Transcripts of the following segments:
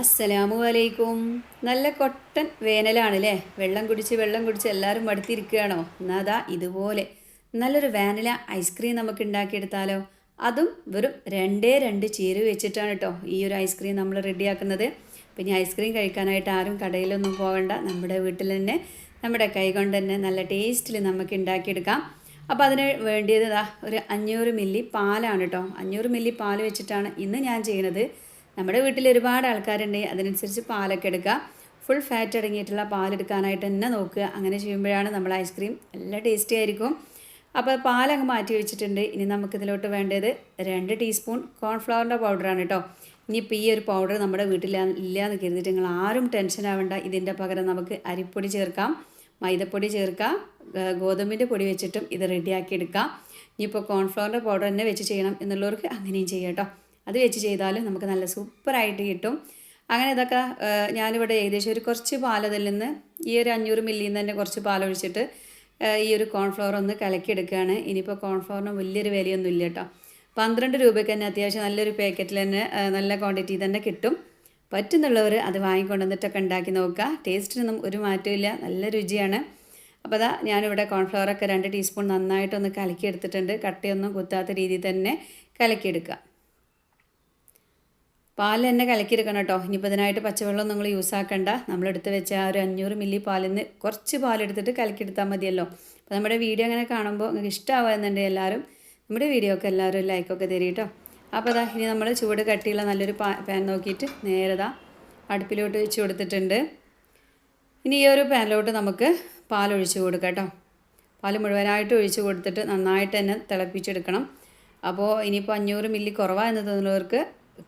അസ്സലാമു അലൈക്കും. നല്ല കൊട്ടൻ വേനലാണല്ലേ? വെള്ളം കുടിച്ച് വെള്ളം കുടിച്ച് എല്ലാവരും മടുത്തിരിക്കുകയാണോ? എന്നാ അതാ ഇതുപോലെ. നല്ലൊരു വാനില ഐസ്ക്രീം നമുക്ക് ഉണ്ടാക്കിയെടുത്താലോ? അതും വെറും രണ്ടേ രണ്ട് ചേരുവ വെച്ചിട്ടാണ് കേട്ടോ ഈ ഒരു ഐസ്ക്രീം നമ്മൾ റെഡിയാക്കുന്നത്. പിന്നെ ഐസ്ക്രീം കഴിക്കാനായിട്ട് ആരും കടയിലൊന്നും പോകണ്ട. നമ്മുടെ വീട്ടിൽ തന്നെ നമ്മുടെ കൈ കൊണ്ട് തന്നെ നല്ല ടേസ്റ്റിൽ നമുക്ക് ഉണ്ടാക്കിയെടുക്കാം. അപ്പോൾ അതിന് വേണ്ടിയത് ഒരു അഞ്ഞൂറ് മില്ലി പാലാണ് കേട്ടോ. അഞ്ഞൂറ് മില്ലി പാൽ വെച്ചിട്ടാണ് ഇന്ന് ഞാൻ ചെയ്യുന്നത്. നമ്മുടെ വീട്ടിൽ ഒരുപാട് ആൾക്കാരുണ്ടെങ്കിൽ അതിനനുസരിച്ച് പാലൊക്കെ എടുക്കുക. ഫുൾ ഫാറ്റ് അടങ്ങിയിട്ടുള്ള പാലെടുക്കാനായിട്ട് തന്നെ നോക്കുക. അങ്ങനെ ചെയ്യുമ്പോഴാണ് നമ്മൾ ഐസ്ക്രീം നല്ല ടേസ്റ്റി ആയിരിക്കും. അപ്പോൾ പാലങ്ങ് മാറ്റി വെച്ചിട്ടുണ്ട്. ഇനി നമുക്കിതിലോട്ട് വേണ്ടത് രണ്ട് ടീസ്പൂൺ കോൺഫ്ലവറിന്റെ പൗഡറാണ് കേട്ടോ ഇനിയിപ്പോൾ ഈ ഒരു പൗഡർ നമ്മുടെ വീട്ടിൽ ഇല്ല എന്ന് കരുതിയിട്ട് നിങ്ങൾ ആരും ടെൻഷൻ ആവേണ്ട. ഇതിന്റെ പകരം നമുക്ക് അരിപ്പൊടി ചേർക്കാം. മൈദപ്പൊടി ചേർക്കാം. ഗോതമ്പിന്റെ പൊടി വെച്ചിട്ടും ഇത് റെഡിയാക്കി എടുക്കാം. ഇനിയിപ്പോൾ കോൺഫ്ലവറിന്റെ പൗഡർ തന്നെ വെച്ച് ചെയ്യണം എന്നുള്ളവർക്ക് അങ്ങനെയും ചെയ്യാം കേട്ടോ അത് വെച്ച് ചെയ്താൽ നമുക്ക് നല്ല സൂപ്പറായിട്ട് കിട്ടും. അങ്ങനെ ഇതൊക്കെ ഞാനിവിടെ ഏകദേശം ഒരു കുറച്ച് പാലതിൽ നിന്ന് ഈ ഒരു അഞ്ഞൂറ് മില്ലിയിൽ നിന്ന് തന്നെ കുറച്ച് പാലൊഴിച്ചിട്ട് ഈ ഒരു കോൺഫ്ലവർ ഒന്ന് കലക്കിയെടുക്കുകയാണ്. ഇനിയിപ്പോൾ കോൺഫ്ലവറിന് വലിയൊരു വിലയൊന്നും ഇല്ല കേട്ടോ. പന്ത്രണ്ട് രൂപയ്ക്ക് തന്നെ അത്യാവശ്യം നല്ലൊരു പാക്കറ്റിൽ തന്നെ നല്ല ക്വാണ്ടിറ്റി തന്നെ കിട്ടും. പറ്റുന്നുള്ളവർ അത് വാങ്ങിക്കൊണ്ടുവന്നിട്ടൊക്കെ ഉണ്ടാക്കി നോക്കുക. ടേസ്റ്റിനൊന്നും ഒരു മാറ്റമില്ല നല്ല രുചിയാണ്. അപ്പോൾ അതാ ഞാനിവിടെ കോൺഫ്ലവറൊക്കെ രണ്ട് ടീസ്പൂൺ നന്നായിട്ടൊന്ന് കലക്കിയെടുത്തിട്ടുണ്ട്. കട്ടയൊന്നും കുത്താത്ത രീതിയിൽ തന്നെ കലക്കിയെടുക്കുക. പാൽ തന്നെ കലക്കിയെടുക്കണം കേട്ടോ. ഇനിയിപ്പോൾ ഇതിനായിട്ട് പച്ചവെള്ളം നിങ്ങൾ യൂസ് ആക്കണ്ട. നമ്മളെടുത്ത് വെച്ച ആ ഒരു അഞ്ഞൂറ് മില്ലി പാലിൽ നിന്ന് കുറച്ച് പാലെടുത്തിട്ട് കലക്കിയെടുത്താൽ മതിയല്ലോ. അപ്പോൾ നമ്മുടെ വീഡിയോ അങ്ങനെ കാണുമ്പോൾ നിങ്ങൾക്ക് ഇഷ്ടമാവുന്നുണ്ടെങ്കിൽ എല്ലാവരും നമ്മുടെ വീഡിയോ ഒക്കെ എല്ലാവരും ലൈക്കൊക്കെ തരും കേട്ടോ. അപ്പോൾ അതാ ഇനി നമ്മൾ ചൂട് കട്ടിയുള്ള നല്ലൊരു പാ പാൻ നോക്കിയിട്ട് നേരെ ദാ അടുപ്പിലോട്ട് വെച്ച് കൊടുത്തിട്ടുണ്ട്. ഇനി ഈ ഒരു പാനിലോട്ട് നമുക്ക് പാൽ ഒഴിച്ച് കൊടുക്കാം കേട്ടോ. പാൽ മുഴുവനായിട്ട് ഒഴിച്ച് കൊടുത്തിട്ട് നന്നായിട്ട് തന്നെ തിളപ്പിച്ചെടുക്കണം. അപ്പോൾ ഇനിയിപ്പോൾ അഞ്ഞൂറ് മില്ലി കുറവാണെന്ന് തോന്നുന്നവർക്ക്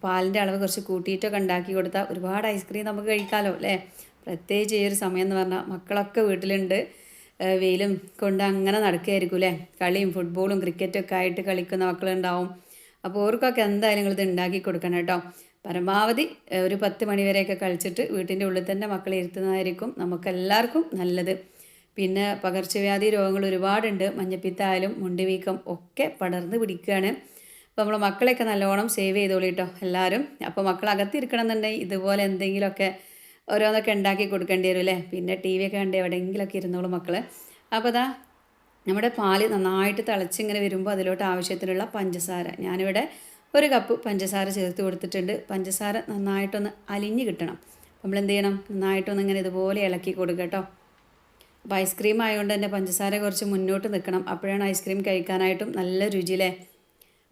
പാലിന്റെ അളവ് കുറച്ച് കൂട്ടിയിട്ടൊക്കെ ഉണ്ടാക്കി കൊടുത്താൽ ഒരുപാട് ഐസ്ക്രീം നമുക്ക് കഴിക്കാമല്ലോ അല്ലേ? പ്രത്യേകിച്ച് ഈ ഒരു സമയം എന്ന് പറഞ്ഞാൽ മക്കളൊക്കെ വീട്ടിലുണ്ട്. വെയിലും കൊണ്ട് അങ്ങനെ നടക്കുകയായിരിക്കും അല്ലേ? കളിയും ഫുട്ബോളും ക്രിക്കറ്റും ഒക്കെ ആയിട്ട് കളിക്കുന്ന മക്കളുണ്ടാവും. അപ്പോൾ ഓർക്കൊക്കെ എന്തായാലും നിങ്ങൾ ഇത് ഉണ്ടാക്കി കൊടുക്കണം കേട്ടോ. പരമാവധി ഒരു പത്ത് മണിവരെയൊക്കെ കളിച്ചിട്ട് വീട്ടിന്റെ ഉള്ളിൽ തന്നെ മക്കളെ ഇരുത്തുന്നതായിരിക്കും നമുക്കെല്ലാവർക്കും നല്ലത്. പിന്നെ പകർച്ചവ്യാധി രോഗങ്ങൾ ഒരുപാടുണ്ട്. മഞ്ഞപ്പിത്തായാലും മുണ്ടിവീക്കം ഒക്കെ പടർന്ന് പിടിക്കുകയാണ്. അപ്പോൾ നമ്മൾ മക്കളെയൊക്കെ നല്ലോണം സേവ് ചെയ്തോളൂ കേട്ടോ എല്ലാവരും അപ്പോൾ മക്കൾ അകത്തിരിക്കണം എന്നുണ്ടെങ്കിൽ ഇതുപോലെ എന്തെങ്കിലുമൊക്കെ ഓരോന്നൊക്കെ ഉണ്ടാക്കി കൊടുക്കേണ്ടി വരും അല്ലേ? പിന്നെ ടി വി ഒക്കെ കണ്ട് എവിടെയെങ്കിലുമൊക്കെ ഇരുന്നോളൂ മക്കൾ അപ്പോൾ അതാ നമ്മുടെ പാൽ നന്നായിട്ട് തിളച്ചിങ്ങനെ വരുമ്പോൾ അതിലോട്ട് ആവശ്യത്തിനുള്ള പഞ്ചസാര. ഞാനിവിടെ ഒരു കപ്പ് പഞ്ചസാര ചേർത്ത് കൊടുത്തിട്ടുണ്ട്. പഞ്ചസാര നന്നായിട്ടൊന്ന് അലിഞ്ഞ് കിട്ടണം. നമ്മൾ എന്ത് ചെയ്യണം? നന്നായിട്ടൊന്ന് ഇങ്ങനെ ഇതുപോലെ ഇളക്കി കൊടുക്കുക കേട്ടോ അപ്പോൾ ഐസ്ക്രീം ആയതുകൊണ്ട് തന്നെ പഞ്ചസാര കുറച്ച് മുന്നോട്ട് നിൽക്കണം. അപ്പോഴാണ് ഐസ്ക്രീം കഴിക്കാനായിട്ടും നല്ല രുചിയില്ലേ?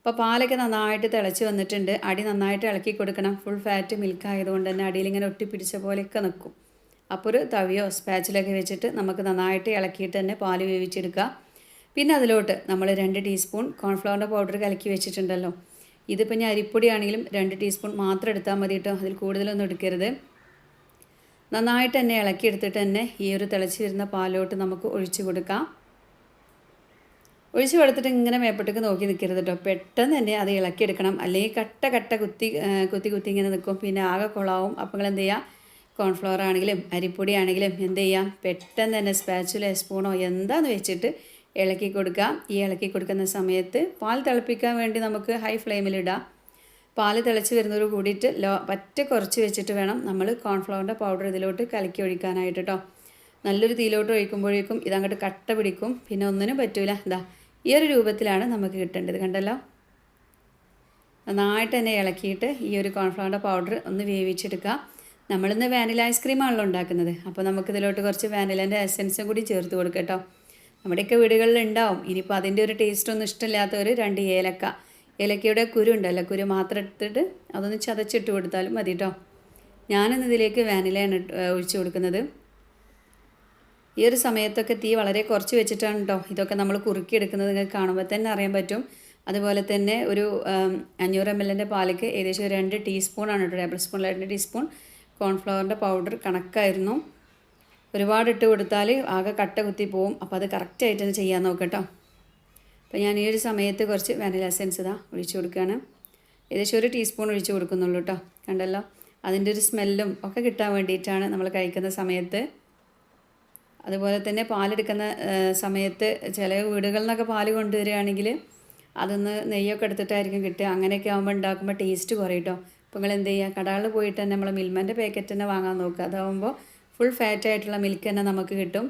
അപ്പോൾ പാലൊക്കെ നന്നായിട്ട് തിളച്ച് വന്നിട്ടുണ്ട്. അടി നന്നായിട്ട് ഇളക്കി കൊടുക്കണം. ഫുൾ ഫാറ്റ് മിൽക്ക് ആയതുകൊണ്ട് തന്നെ അടിയിൽ ഇങ്ങനെ ഒട്ടി പിടിച്ച പോലെയൊക്കെ നിൽക്കും അപ്പോൾ ഒരു തവിയോ സ്പാച്ചിലൊക്കെ വെച്ചിട്ട് നമുക്ക് നന്നായിട്ട് ഇളക്കിയിട്ട് തന്നെ പാൽ വേവിച്ചെടുക്കുക. പിന്നെ അതിലോട്ട് നമ്മൾ രണ്ട് ടീസ്പൂൺ കോൺഫ്ലവറിന്റെ പൗഡർ കലക്കി വെച്ചിട്ടുണ്ടല്ലോ. ഇതിപ്പോൾ ഞാൻ അരിപ്പൊടി ആണെങ്കിലും രണ്ട് ടീസ്പൂൺ മാത്രം എടുത്താൽ മതി കേട്ടോ. അതിൽ കൂടുതലൊന്നും എടുക്കരുത്. നന്നായിട്ട് തന്നെ ഇളക്കിയെടുത്തിട്ട് തന്നെ ഈ ഒരു തിളച്ച് വരുന്ന പാലോട്ട് നമുക്ക് ഒഴിച്ചു കൊടുക്കാം. ഒഴിച്ച് കൊടുത്തിട്ട് ഇങ്ങനെ മേപ്പോട്ടേക്ക് നോക്കി നിൽക്കരുത് കേട്ടോ പെട്ടെന്ന് തന്നെ അത് ഇളക്കിയെടുക്കണം. അല്ലെങ്കിൽ കട്ട കട്ട കുത്തി കുത്തി കുത്തി ഇങ്ങനെ നിൽക്കും പിന്നെ ആകെ കുളാവും. അപ്പോൾ എന്ത് ചെയ്യുക കോൺഫ്ലവർ ആണെങ്കിലും അരിപ്പൊടി ആണെങ്കിലും എന്ത് ചെയ്യാം? പെട്ടെന്ന് തന്നെ സ്പാച്ചുല സ്പൂണോ എന്താന്ന് വെച്ചിട്ട് ഇളക്കി കൊടുക്കാം. ഈ ഇളക്കി കൊടുക്കുന്ന സമയത്ത് പാൽ തിളപ്പിക്കാൻ വേണ്ടി നമുക്ക് ഹൈ ഫ്ലെയിമിലിടാം പാൽ തിളച്ച് വരുന്നതോട് കൂടിയിട്ട് ലോ പറ്റ കുറച്ച് വെച്ചിട്ട് വേണം നമ്മൾ കോൺഫ്ലവറിന്റെ പൗഡർ ഇതിലോട്ട് കലക്കി ഒഴിക്കാനായിട്ട് കേട്ടോ നല്ലൊരു തീയിലോട്ട് ഒഴിക്കുമ്പോഴേക്കും ഇതങ്ങോട്ട് കട്ട പിടിക്കും. പിന്നെ ഒന്നിനും പറ്റൂല. ഇതാ ഈ ഒരു രൂപത്തിലാണ് നമുക്ക് കിട്ടേണ്ടത് കണ്ടല്ലോ? നന്നായിട്ട് തന്നെ ഇളക്കിയിട്ട് ഈ ഒരു കോൺഫ്ലവറിന്റെ പൗഡർ ഒന്ന് വേവിച്ചെടുക്കുക. നമ്മളിന്ന് വാനില ഐസ്ക്രീമാണല്ലോ ഉണ്ടാക്കുന്നത്. അപ്പോൾ നമുക്ക് ഇതിലോട്ട് കുറച്ച് വാനിലേന്റെ എസൻസും കൂടി ചേർത്ത് കൊടുക്കുക കേട്ടോ. നമ്മുടെയൊക്കെ വീടുകളിൽ ഉണ്ടാവും. ഇനിയിപ്പോൾ അതിന്റെ ഒരു ടേസ്റ്റ് ഒന്നും ഇഷ്ടമില്ലാത്തവർ രണ്ട് ഏലക്ക. ഏലക്കയുടെ കുരു ഉണ്ടല്ലോ കുരു മാത്രം എടുത്തിട്ട് അതൊന്ന് ചതച്ചിട്ട് കൊടുത്താലും മതി കേട്ടോ. ഞാനിന്ന് ഇതിലേക്ക് വാനിലയാണ് ഒഴിച്ചു കൊടുക്കുന്നത്. ഈ ഒരു സമയത്തൊക്കെ തീ വളരെ കുറച്ച് വെച്ചിട്ടാണ് കേട്ടോ ഇതൊക്കെ നമ്മൾ കുറുക്കിയെടുക്കുന്നത് നിങ്ങൾക്ക് കാണുമ്പോൾ തന്നെ അറിയാൻ പറ്റും. അതുപോലെ തന്നെ ഒരു അഞ്ഞൂറ് എം എല്ലിന്റെ പാലിക്ക് ഏകദേശം രണ്ട് ടീസ്പൂണാണ് കേട്ടോ ടേബിൾ സ്പൂൺ രണ്ട് ടീസ്പൂൺ കോൺഫ്ലവറിന്റെ പൗഡർ കണക്കായിരുന്നു. ഒരുപാട് ഇട്ട് കൊടുത്താൽ ആകെ കട്ട കുത്തി പോവും. അപ്പോൾ അത് കറക്റ്റായിട്ട് ചെയ്യാൻ നോക്കട്ടോ അപ്പോൾ ഞാൻ ഈ ഒരു സമയത്ത് കുറച്ച് വാനില എസെൻസ് ഇതാ ഒഴിച്ചു കൊടുക്കുകയാണ് ഏകദേശം ഒരു ടീസ്പൂൺ ഒഴിച്ചു കൊടുക്കുന്നുള്ളൂ കേട്ടോ കണ്ടല്ലോ? അതിന്റെ ഒരു സ്മെല്ലും ഒക്കെ കിട്ടാൻ വേണ്ടിയിട്ടാണ് നമ്മൾ കഴിക്കുന്ന സമയത്ത് അതുപോലെ തന്നെ പാലെടുക്കുന്ന സമയത്ത് ചില വീടുകളിൽ നിന്നൊക്കെ പാൽ കൊണ്ടുവരികയാണെങ്കിൽ അതൊന്ന് നെയ്യൊക്കെ എടുത്തിട്ടായിരിക്കും കിട്ടുക. അങ്ങനെയൊക്കെ ആകുമ്പോൾ ഉണ്ടാക്കുമ്പോൾ ടേസ്റ്റ് കുറയും കേട്ടോ അപ്പോൾ നിങ്ങൾ എന്ത് ചെയ്യുക? കടകളിൽ പോയിട്ട് തന്നെ നമ്മൾ മിൽമന്റെ പാക്കറ്റ് തന്നെ വാങ്ങാൻ നോക്കുക. അതാകുമ്പോൾ ഫുൾ ഫാറ്റ് ആയിട്ടുള്ള മിൽക്ക് തന്നെ നമുക്ക് കിട്ടും.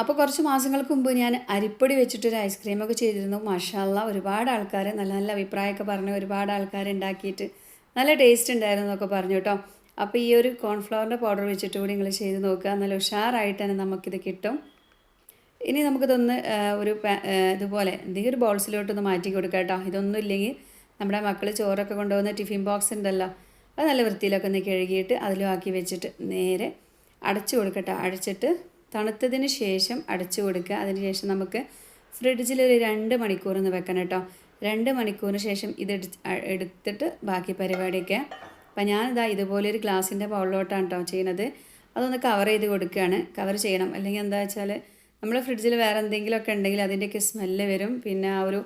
അപ്പോൾ കുറച്ച് മാസങ്ങൾക്ക് മുമ്പ് ഞാൻ അരിപ്പൊടി വെച്ചിട്ടൊരു ഐസ്ക്രീമൊക്കെ ചെയ്തിരുന്നു. മഷാല്ല ഒരുപാട് ആൾക്കാർ നല്ല നല്ല അഭിപ്രായമൊക്കെ പറഞ്ഞ് ഒരുപാട് ആൾക്കാർ ഉണ്ടാക്കിയിട്ട് നല്ല ടേസ്റ്റ് ഉണ്ടായിരുന്നു എന്നൊക്കെ പറഞ്ഞു കേട്ടോ അപ്പോൾ ഈ ഒരു കോൺഫ്ലവറിന്റെ പൗഡർ വെച്ചിട്ട് കൂടി നിങ്ങൾ ചെയ്ത് നോക്കുക. നല്ല ഉഷാറായിട്ട് തന്നെ നമുക്കിത് കിട്ടും. ഇനി നമുക്കിതൊന്ന് ഒരു ഇതുപോലെ എന്തെങ്കിലും ഒരു ബോൾസിലോട്ടൊന്ന് മാറ്റി കൊടുക്കുക കേട്ടോ. ഇതൊന്നും ഇല്ലെങ്കിൽ നമ്മുടെ മക്കൾ ചോറൊക്കെ കൊണ്ടുപോകുന്ന ടിഫിൻ ബോക്സ് ഉണ്ടല്ലോ. അത് നല്ല വൃത്തിയിലൊക്കെ ഒന്ന് കഴുകിയിട്ട് അതിലും ആക്കി വെച്ചിട്ട് നേരെ അടച്ചു കൊടുക്കട്ടെ അടച്ചിട്ട് തണുത്തതിന് ശേഷം അടച്ചു കൊടുക്കുക. അതിന് ശേഷം നമുക്ക് ഫ്രിഡ്ജിൽ ഒരു രണ്ട് മണിക്കൂർ ഒന്ന് വെക്കണം കേട്ടോ. രണ്ട് മണിക്കൂറിന് ശേഷം ഇത് എടുത്തിട്ട് ബാക്കി പരിപാടിയൊക്കെ അപ്പം ഞാനിതാ ഇതുപോലെ ഒരു ഗ്ലാസിന്റെ ബൗളിലോട്ടാണ് കേട്ടോ ചെയ്യുന്നത്. അതൊന്ന് കവർ ചെയ്ത് കൊടുക്കുകയാണ്. കവർ ചെയ്യണം. അല്ലെങ്കിൽ എന്താ വെച്ചാൽ നമ്മൾ ഫ്രിഡ്ജിൽ വേറെ എന്തെങ്കിലുമൊക്കെ ഉണ്ടെങ്കിൽ അതിന്റെയൊക്കെ സ്മെല്ല് വരും. പിന്നെ ആ ഒരു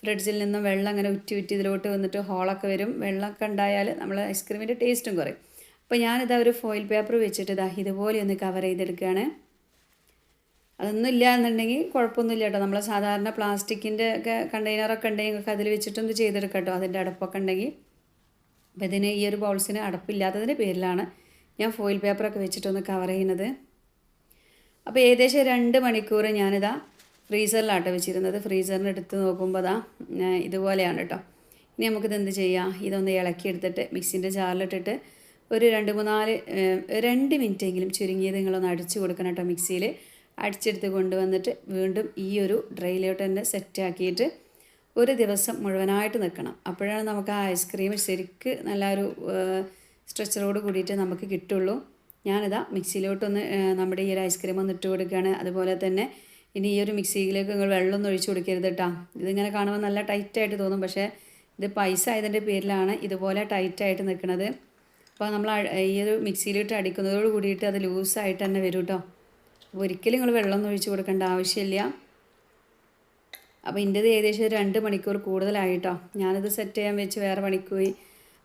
ഫ്രിഡ്ജിൽ നിന്നും വെള്ളം അങ്ങനെ ഉറ്റി ഉറ്റി ഇതിലോട്ട് വന്നിട്ട് ഹോളൊക്കെ വരും. വെള്ളമൊക്കെ ഉണ്ടായാൽ നമ്മൾ ഐസ്ക്രീമിന്റെ ടേസ്റ്റും കുറയും. അപ്പോൾ ഞാനിതാ ഒരു ഫോയിൽ പേപ്പർ വെച്ചിട്ട് ഇതാ ഇതുപോലെ ഒന്ന് കവർ ചെയ്തെടുക്കുകയാണ്. അതൊന്നും ഇല്ല എന്നുണ്ടെങ്കിൽ കുഴപ്പമൊന്നുമില്ല കേട്ടോ നമ്മൾ സാധാരണ പ്ലാസ്റ്റിക്കിന്റെ ഒക്കെ കണ്ടെയ്നറൊക്കെ ഉണ്ടെങ്കിൽ നിങ്ങൾക്ക് അതിൽ വെച്ചിട്ടൊന്ന് ചെയ്തെടുക്കാം കേട്ടോ അതിന്റെ അടുപ്പൊക്കെ ഉണ്ടെങ്കിൽ. അപ്പോൾ ഇതിന് ഈ ഒരു ബൗൾസിന് അടപ്പില്ലാത്തതിന്റെ പേരിലാണ് ഞാൻ ഫോയിൽ പേപ്പറൊക്കെ വെച്ചിട്ടൊന്ന് കവർ ചെയ്യുന്നത്. അപ്പോൾ ഏകദേശം രണ്ട് മണിക്കൂർ ഞാനിതാ ഫ്രീസറിലാട്ടോ വെച്ചിരുന്നത്. ഫ്രീസറിന് എടുത്ത് നോക്കുമ്പോൾ അതാ ഇതുപോലെയാണ് കേട്ടോ ഇനി നമുക്കിത് എന്ത് ചെയ്യാം? ഇതൊന്ന് ഇളക്കി എടുത്തിട്ട് മിക്സിന്റെ ജാറിലിട്ടിട്ട് ഒരു രണ്ട് മൂന്നാൽ രണ്ട് മിനിറ്റെങ്കിലും ചുരുങ്ങിയത് നിങ്ങളൊന്ന് അടിച്ചു കൊടുക്കണം കേട്ടോ മിക്സിയിൽ അടിച്ചെടുത്ത് കൊണ്ടുവന്നിട്ട് വീണ്ടും ഈ ഒരു ഡ്രൈയിലോട്ട് തന്നെ സെറ്റാക്കിയിട്ട് ഒരു ദിവസം മുഴുവനായിട്ട് നിൽക്കണം. അപ്പോഴാണ് നമുക്ക് ആ ഐസ്ക്രീം ശരിക്ക് നല്ലൊരു സ്ട്രെച്ചറോട് കൂടിയിട്ട് നമുക്ക് കിട്ടുള്ളൂ. ഞാനിതാ മിക്സിയിലോട്ടൊന്ന് നമ്മുടെ ഈ ഒരു ഐസ്ക്രീം ഒന്ന് ഇട്ട് കൊടുക്കുകയാണ്. അതുപോലെ തന്നെ ഇനി ഈ ഒരു മിക്സിയിലേക്ക് നിങ്ങൾ വെള്ളമൊന്നും ഒഴിച്ചു കൊടുക്കരുത് കേട്ടോ ഇതിങ്ങനെ കാണുമ്പോൾ നല്ല ടൈറ്റായിട്ട് തോന്നും. പക്ഷേ ഇത് പൈസ ആയതിന്റെ പേരിലാണ് ഇതുപോലെ ടൈറ്റായിട്ട് നിൽക്കുന്നത് അപ്പോൾ നമ്മൾ ഈ ഒരു മിക്സിയിലിട്ട് അടിക്കുന്നതോട് കൂടിയിട്ട് അത് ലൂസായിട്ട് തന്നെ വരും കേട്ടോ ഒരിക്കലും നിങ്ങൾ വെള്ളമൊന്നും ഒഴിച്ചു കൊടുക്കേണ്ട ആവശ്യമില്ല. അപ്പോൾ ഇന്റേത് ഏകദേശം രണ്ട് മണിക്കൂർ കൂടുതലായിട്ടോ. ഞാനിത് സെറ്റ് ചെയ്യാൻ വെച്ച് വേറെ പണിക്ക് പോയി.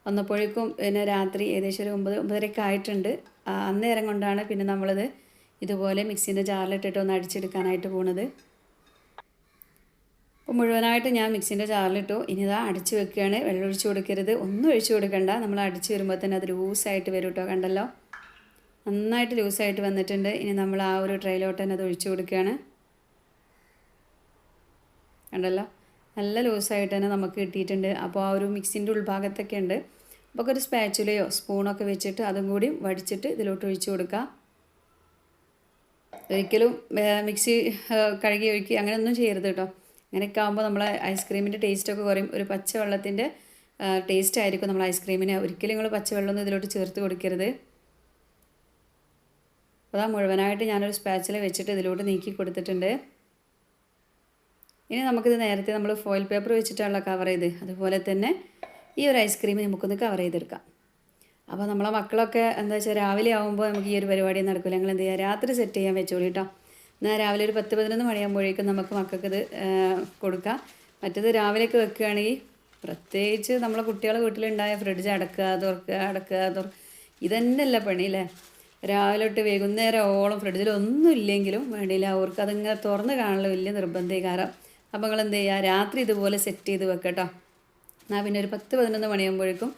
വന്നപ്പോഴേക്കും പിന്നെ രാത്രി ഏകദേശം ഒരു ഒമ്പത് ഒമ്പതരയൊക്കെ ആയിട്ടുണ്ട്. അന്നേരം കൊണ്ടാണ് പിന്നെ നമ്മളിത് ഇതുപോലെ മിക്സീന്റെ ജാറിലിട്ടിട്ട് ഒന്ന് അടിച്ചെടുക്കാനായിട്ട് പോണത്. അപ്പോൾ മുഴുവനായിട്ട് ഞാൻ മിക്സിന്റെ ജാറിലിട്ടു. ഇനി ഇതാ അടിച്ച് വെക്കുകയാണ് വെള്ളം ഒഴിച്ചു കൊടുക്കരുത്. ഒന്നും ഒഴിച്ചു കൊടുക്കണ്ട. നമ്മൾ അടിച്ച് വരുമ്പോൾ തന്നെ അത് ലൂസായിട്ട് വരും കേട്ടോ കണ്ടല്ലോ? നന്നായിട്ട് ലൂസായിട്ട് വന്നിട്ടുണ്ട്. ഇനി നമ്മൾ ആ ഒരു ട്രെയിലോട്ട് തന്നെ അത് ഒഴിച്ച് കൊടുക്കുകയാണ്. കണ്ടല്ലോ? നല്ല ലൂസായിട്ട് തന്നെ നമുക്ക് കിട്ടിയിട്ടുണ്ട്. അപ്പോൾ ആ ഒരു മിക്സിന്റെ ഉൾഭാഗത്തൊക്കെ ഉണ്ട്. അപ്പോൾ ഒരു സ്പാച്ചുലയോ സ്പൂണൊക്കെ വെച്ചിട്ട് അതും കൂടി വടിച്ചിട്ട് ഇതിലോട്ട് ഒഴിച്ചു കൊടുക്കുക ഒരിക്കലും മിക്സി കഴുകി ഒഴുക്കി അങ്ങനെയൊന്നും ചെയ്യരുത് കേട്ടോ. അങ്ങനെയൊക്കെ ആകുമ്പോൾ നമ്മളെ ഐസ്ക്രീമിന്റെ ടേസ്റ്റൊക്കെ കുറയും. ഒരു പച്ചവെള്ളത്തിന്റെ ടേസ്റ്റ് ആയിരിക്കും നമ്മൾ ഐസ്ക്രീമിന് ഒരിക്കലും നിങ്ങൾ പച്ചവെള്ളമൊന്നും ഇതിലോട്ട് ചേർത്ത് കൊടുക്കരുത്. അപ്പോൾ അതാ മുഴുവനായിട്ട് ഞാനൊരു സ്പാച്ചിൽ വെച്ചിട്ട് ഇതിലോട്ട് നീക്കി കൊടുത്തിട്ടുണ്ട്. ഇനി നമുക്കിത് നേരത്തെ നമ്മൾ ഫോയിൽ പേപ്പർ വെച്ചിട്ടാണല്ലോ കവർ ചെയ്ത് അതുപോലെ തന്നെ ഈ ഒരു ഐസ്ക്രീം നമുക്കൊന്ന് കവർ ചെയ്തെടുക്കാം. അപ്പോൾ നമ്മളെ മക്കളൊക്കെ എന്താ വെച്ചാൽ രാവിലെ ആകുമ്പോൾ നമുക്ക് ഈ ഒരു പരിപാടി നടക്കില്ല ഞങ്ങൾ എന്ത് ചെയ്യുക രാത്രി സെറ്റ് ചെയ്യാൻ വെച്ചോളൂ കേട്ടോ. എന്നാൽ രാവിലെ ഒരു പത്ത് പതിനൊന്ന് മണിയാകുമ്പോഴേക്കും നമുക്ക് മക്കൾക്ക് ഇത് കൊടുക്കാം. മറ്റേത് രാവിലെയൊക്കെ വെക്കുകയാണെങ്കിൽ പ്രത്യേകിച്ച് നമ്മളെ കുട്ടികളെ വീട്ടിലുണ്ടായ ഫ്രിഡ്ജ് അടക്കുക തുറക്കുക അടക്കുക തുറ ഇതന്നെയല്ല പണി അല്ലേ? രാവിലെ തൊട്ട് വൈകുന്നേരം ഓളം ഫ്രിഡ്ജിലൊന്നും ഇല്ലെങ്കിലും വേണ്ടിയില്ല. അവർക്ക് അതിങ്ങനെ തുറന്ന് കാണാനുള്ള വലിയ നിർബന്ധം കാരണം അപ്പോൾ നിങ്ങൾ എന്ത് ചെയ്യുക? രാത്രി ഇതുപോലെ സെറ്റ് ചെയ്ത് വെക്കട്ടോ. എന്നാൽ പിന്നെ ഒരു പത്ത് പതിനൊന്ന് മണിയാകുമ്പോഴേക്കും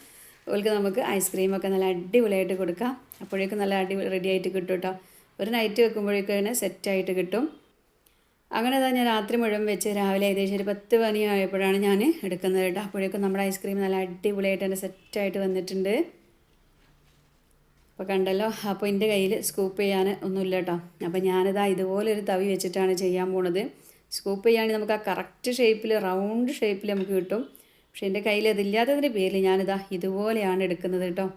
ഓൾക്ക് നമുക്ക് ഐസ്ക്രീമൊക്കെ നല്ല അടിപൊളിയായിട്ട് കൊടുക്കാം. അപ്പോഴേക്കും നല്ല അടിപൊളി റെഡി ആയിട്ട് കിട്ടും കേട്ടോ ഒരു നൈറ്റ് വെക്കുമ്പോഴേക്കും അതിനെ സെറ്റായിട്ട് കിട്ടും. അങ്ങനെ തന്നെ ഞാൻ രാത്രി മുഴുവൻ വെച്ച് രാവിലെ ഏകദേശം ഒരു പത്ത് മണിയായപ്പോഴാണ് ഞാൻ എടുക്കുന്നത് കേട്ടോ അപ്പോഴേക്കും നമ്മുടെ ഐസ്ക്രീം നല്ല അടിപൊളിയായിട്ട് തന്നെ സെറ്റായിട്ട് വന്നിട്ടുണ്ട്. അപ്പോൾ കണ്ടല്ലോ? അപ്പോൾ എന്റെ കയ്യിൽ സ്കൂപ്പ് ചെയ്യാൻ ഒന്നുമില്ല കേട്ടോ അപ്പോൾ ഞാനിതാ ഇതുപോലൊരു തവി വെച്ചിട്ടാണ് ചെയ്യാൻ പോണത്. സ്കൂപ്പ് ചെയ്യുകയാണെങ്കിൽ നമുക്ക് ആ കറക്റ്റ് ഷേപ്പിൽ റൗണ്ട് ഷേപ്പിൽ നമുക്ക് കിട്ടും. പക്ഷെ എന്റെ കയ്യിൽ അതില്ലാത്തതിന്റെ പേരിൽ ഞാനിതാ ഇതുപോലെയാണ് എടുക്കുന്നത് കേട്ടോ.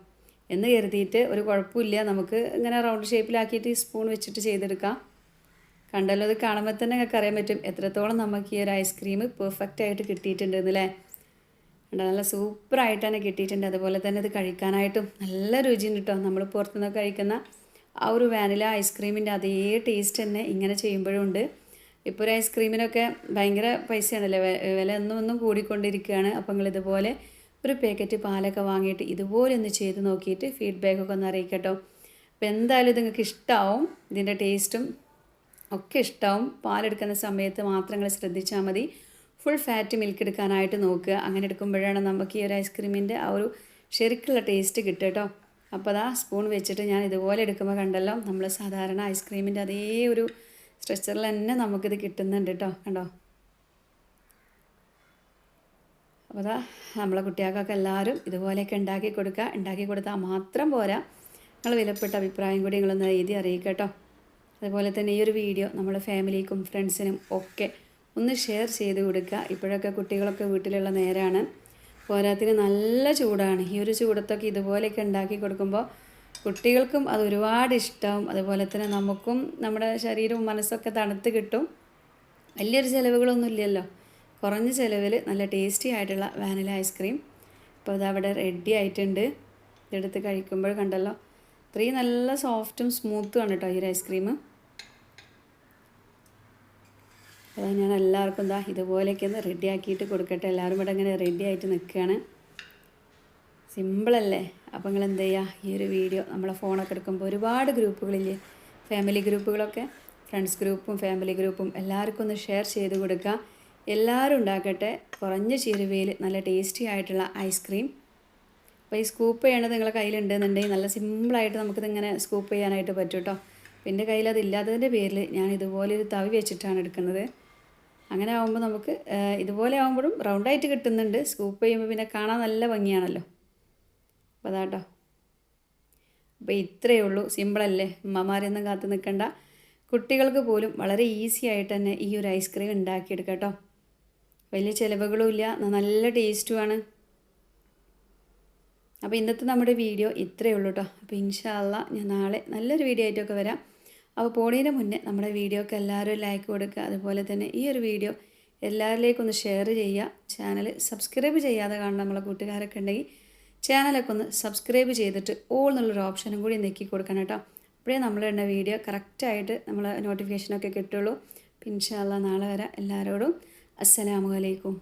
എന്ന് കരുതിയിട്ട് ഒരു കുഴപ്പമില്ല. നമുക്ക് ഇങ്ങനെ റൗണ്ട് ഷേപ്പിലാക്കിയിട്ട് ഈ സ്പൂൺ വെച്ചിട്ട് ചെയ്തെടുക്കാം. കണ്ടല്ലോ അത് കാണുമ്പോൾ തന്നെ നിങ്ങൾക്ക് അറിയാൻ പറ്റും. എത്രത്തോളം നമുക്ക് ഈ ഒരു ഐസ്ക്രീം പെർഫെക്റ്റ് ആയിട്ട് കിട്ടിയിട്ടുണ്ട് എന്നല്ലേ കണ്ടോ നല്ല സൂപ്പറായിട്ട് തന്നെ കിട്ടിയിട്ടുണ്ട്. അതുപോലെ തന്നെ ഇത് കഴിക്കാനായിട്ടും നല്ല രുചിയുണ്ട് കേട്ടോ. നമ്മൾ പുറത്തുനിന്ന് കഴിക്കുന്ന ആ ഒരു വാനില ഐസ്ക്രീമിന്റെ അതേ ടേസ്റ്റ് തന്നെ ഇങ്ങനെ ചെയ്യുമ്പോഴും ഉണ്ട്. ഇപ്പോൾ ഒരു ഐസ്ക്രീമിനൊക്കെ ഭയങ്കര പൈസയാണല്ലേ? വില ഒന്നും ഒന്നും കൂടിക്കൊണ്ടിരിക്കുകയാണ്. അപ്പോൾ നിങ്ങൾ ഇതുപോലെ ഒരു പാക്കറ്റ് പാലൊക്കെ വാങ്ങിയിട്ട് ഇതുപോലെ ഒന്ന് ചെയ്ത് നോക്കിയിട്ട് ഫീഡ്ബാക്കൊക്കെ ഒന്ന് അറിയിക്കട്ടോ. അപ്പോൾ എന്തായാലും ഇത് നിങ്ങൾക്ക് ഇഷ്ടമാവും ഇതിന്റെ ടേസ്റ്റും ഒക്കെ ഇഷ്ടമാവും പാലെടുക്കുന്ന സമയത്ത് മാത്രം നിങ്ങൾ ശ്രദ്ധിച്ചാൽ മതി. ഫുൾ ഫാറ്റ് മിൽക്ക് എടുക്കാനായിട്ട് നോക്കുക. അങ്ങനെ എടുക്കുമ്പോഴാണ് നമുക്ക് ഈ ഒരു ഐസ്ക്രീമിന്റെ ആ ഒരു ശരിക്കുള്ള ടേസ്റ്റ് കിട്ടും കേട്ടോ അപ്പോൾ അതാ സ്പൂൺ വെച്ചിട്ട് ഞാൻ ഇതുപോലെ എടുക്കുമ്പോൾ കണ്ടല്ലോ നമ്മൾ സാധാരണ ഐസ്ക്രീമിന്റെ അതേ ഒരു സ്ട്രെച്ചറിൽ തന്നെ നമുക്കിത് കിട്ടുന്നുണ്ട് കേട്ടോ കണ്ടോ? അപ്പോൾ അതാ നമ്മളെ കുട്ടികൾക്കൊക്കെ എല്ലാവരും ഇതുപോലെയൊക്കെ ഉണ്ടാക്കി കൊടുക്കുക. ഉണ്ടാക്കി കൊടുത്താൽ മാത്രം പോരാ. നിങ്ങൾ വിലപ്പെട്ട അഭിപ്രായം കൂടി നിങ്ങളൊന്ന് എഴുതി അറിയിക്കുക കേട്ടോ. അതുപോലെ തന്നെ ഈ ഒരു വീഡിയോ നമ്മുടെ ഫാമിലിക്കും ഫ്രണ്ട്സിനും ഒക്കെ ഒന്ന് ഷെയർ ചെയ്ത് കൊടുക്കുക. ഇപ്പോഴൊക്കെ കുട്ടികളൊക്കെ വീട്ടിലുള്ള നേരാണ്. പോരാത്തിന് നല്ല ചൂടാണ്. ഈ ഒരു ചൂടത്തൊക്കെ ഇതുപോലെയൊക്കെ ഉണ്ടാക്കി കൊടുക്കുമ്പോൾ കുട്ടികൾക്കും അത് ഒരുപാട് ഇഷ്ടം. അതുപോലെ തന്നെ നമുക്കും നമ്മുടെ ശരീരവും മനസ്സൊക്കെ തണുത്ത് കിട്ടും. വലിയൊരു ചിലവുകളൊന്നും ഇല്ലല്ലോ. കുറഞ്ഞ ചിലവിൽ നല്ല ടേസ്റ്റി ആയിട്ടുള്ള വാനില ഐസ്ക്രീം. ഇപ്പോൾ അതവിടെ റെഡി ആയിട്ടുണ്ട്. ഇതെടുത്ത് കഴിക്കുമ്പോൾ കണ്ടല്ലോ. ഇത്രയും നല്ല സോഫ്റ്റും സ്മൂത്തും ആണ് കേട്ടോ ഈ ഒരു ഐസ്ക്രീം. അപ്പോൾ ഞാൻ എല്ലാവർക്കും എന്താ ഇതുപോലെയൊക്കെ ഒന്ന് റെഡി ആക്കിയിട്ട് കൊടുക്കട്ടെ. എല്ലാവരും ഇവിടെ ഇങ്ങനെ റെഡി ആയിട്ട് നിൽക്കുകയാണ് സിമ്പിളല്ലേ? അപ്പോൾ നിങ്ങൾ എന്ത് ചെയ്യുക ഈ ഒരു വീഡിയോ നമ്മളെ ഫോണൊക്കെ എടുക്കുമ്പോൾ ഒരുപാട് ഗ്രൂപ്പുകളില്ലേ? ഫാമിലി ഗ്രൂപ്പുകളൊക്കെ ഫ്രണ്ട്സ് ഗ്രൂപ്പും ഫാമിലി ഗ്രൂപ്പും എല്ലാവർക്കും ഒന്ന് ഷെയർ ചെയ്ത് കൊടുക്കുക. എല്ലാവരും ഉണ്ടാക്കട്ടെ. കുറഞ്ഞ ചേരുവയിൽ നല്ല ടേസ്റ്റി ആയിട്ടുള്ള ഐസ്ക്രീം അപ്പോൾ ഈ സ്കൂപ്പ് ചെയ്യണത് നിങ്ങളുടെ കയ്യിലുണ്ടെന്നുണ്ടെങ്കിൽ നല്ല സിമ്പിളായിട്ട് നമുക്കിതിങ്ങനെ സ്കൂപ്പ് ചെയ്യാനായിട്ട് പറ്റും കേട്ടോ എന്റെ കയ്യിൽ അതില്ലാത്തതിന്റെ പേരിൽ ഞാൻ ഇതുപോലെ ഒരു തവി വെച്ചിട്ടാണ് എടുക്കുന്നത്. അങ്ങനെ ആകുമ്പോൾ നമുക്ക് ഇതുപോലെ ആകുമ്പോഴും റൗണ്ടായിട്ട് കിട്ടുന്നുണ്ട്. സ്കൂപ്പ് ചെയ്യുമ്പോൾ പിന്നെ കാണാൻ നല്ല ഭംഗിയാണല്ലോ. അപ്പോൾ അതാട്ടോ അപ്പോൾ ഇത്രയേ ഉള്ളൂ. സിമ്പിളല്ലേ ഉമ്മമാരെയൊന്നും കാത്തു നിൽക്കണ്ട കുട്ടികൾക്ക് പോലും വളരെ ഈസി ആയിട്ട് തന്നെ ഈ ഒരു ഐസ്ക്രീം ഉണ്ടാക്കിയെടുക്കാം കേട്ടോ വലിയ ചിലവുകളും ഇല്ല. നല്ല ടേസ്റ്റുമാണ് അപ്പോൾ ഇന്നത്തെ നമ്മുടെ വീഡിയോ ഇത്രയേ ഉള്ളൂ കേട്ടോ അപ്പോൾ ഇൻഷാല്ല ഞാൻ നാളെ നല്ലൊരു വീഡിയോ ആയിട്ടൊക്കെ വരാം. അപ്പോൾ പോണേന് മുന്നേ നമ്മുടെ വീഡിയോക്ക് എല്ലാവരും ലൈക്ക് കൊടുക്കുക. അതുപോലെ തന്നെ ഈ ഒരു വീഡിയോ എല്ലാവരിലേക്കും ഒന്ന് ഷെയർ ചെയ്യുക. ചാനൽ സബ്സ്ക്രൈബ് ചെയ്യാതെ കാണുന്ന നമ്മളെ കൂട്ടുകാരൊക്കെ ഉണ്ടെങ്കിൽ ചാനലൊക്കെ ഒന്ന് സബ്സ്ക്രൈബ് ചെയ്തിട്ട് ഓൾ എന്നുള്ളൊരു ഓപ്ഷനും കൂടി നെക്കി കൊടുക്കണം കേട്ടോ. അപ്പോഴേ നമ്മൾ തന്നെ വീഡിയോ കറക്റ്റായിട്ട് നമ്മൾ നോട്ടിഫിക്കേഷനൊക്കെ കിട്ടുള്ളൂ. പിന്നെ നാളെ വരെ എല്ലാവരോടും. അസ്സലാമു അലൈക്കും.